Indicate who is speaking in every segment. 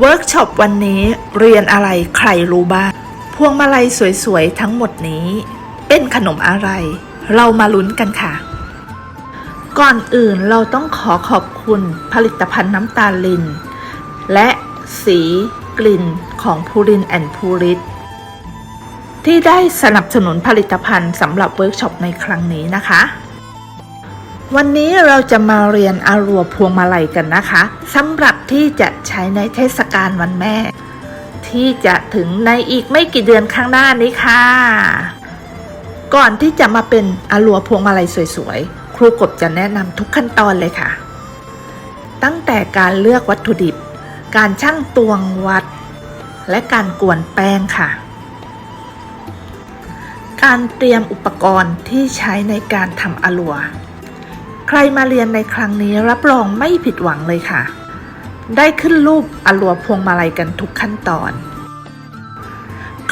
Speaker 1: เวิร์กช็อปวันนี้เรียนอะไรใครรู้บ้าง พวงมาลัยสวยๆ ทั้งหมดนี้ เป็นขนมอะไร เรามาลุ้นกันค่ะ ก่อนอื่นเราต้องขอขอบคุณผลิตภัณฑ์น้ำตาลลิน และสีกลิ่นของพูรินแอนด์พูริตที่ได้สนับสนุนผลิตภัณฑ์สำหรับเวิร์กช็อปในครั้งนี้นะคะ วันนี้เราจะมาเรียนอารัวพวงมาลัยกันนะคะสำหรับที่จะใช้ในเทศกาลวันแม่ ที่จะถึงในอีกไม่กี่เดือนข้างหน้านี้ค่ะ ก่อนที่จะมาเป็นอารัวพวงมาลัยสวยๆ ครูกบจะแนะนำทุกขั้นตอนเลยค่ะ ตั้งแต่การเลือกวัตถุดิบ การชั่งตวงวัด และการกวนแป้งค่ะ การเตรียมอุปกรณ์ที่ใช้ในการทำอาลัว ใครมาเรียนในครั้งนี้รับรองไม่ผิดหวังเลยค่ะ ได้ขึ้นรูปอลัวพวงมาลัยกันทุกขั้นตอน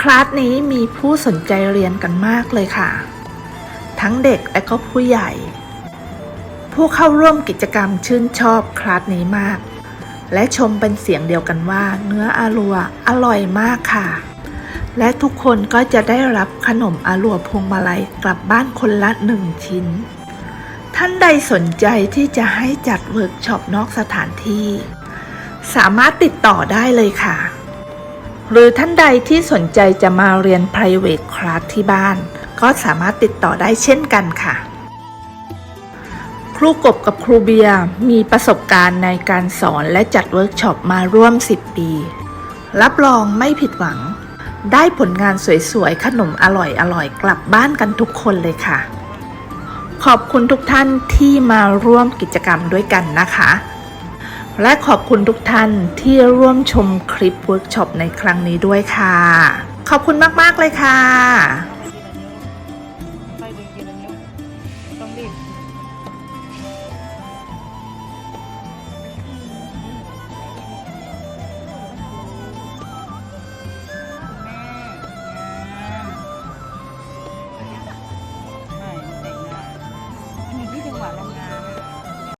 Speaker 1: คลาสนี้มีผู้สนใจเรียนกันมากเลยค่ะ ทั้งเด็กและก็ผู้ใหญ่ ผู้เข้าร่วมกิจกรรมชื่นชอบคลาสนี้มาก และชมเป็นเสียงเดียวกันว่า เนื้ออาลัวอร่อยมากค่ะและทุกคนก็จะได้รับขนมอาลัวพวงมาลัยกลับบ้านคนละหนึ่งชิ้น ท่านใดสนใจที่จะให้จัดเวิร์กช็อปนอกสถานที่ สามารถติดต่อได้เลยค่ะ หรือท่านใดที่สนใจจะมาเรียน private class ที่บ้าน ก็สามารถติดต่อได้เช่นกันค่ะ ครูกบกับครูเบียมีประสบการณ์ในการสอนและจัดเวิร์กช็อปมาร่วม 10 ปี รับรองไม่ผิดหวัง ได้ผลงานสวยๆ ขนมอร่อยๆ กลับบ้านกันทุกคนเลยค่ะ ขอบคุณทุกท่านที่มาร่วมกิจกรรมด้วยกันนะคะ และขอบคุณทุกท่านที่ร่วมชมคลิปเวิร์กช็อปในครั้งนี้ด้วยค่ะ ขอบคุณมาก ๆ เลยค่ะ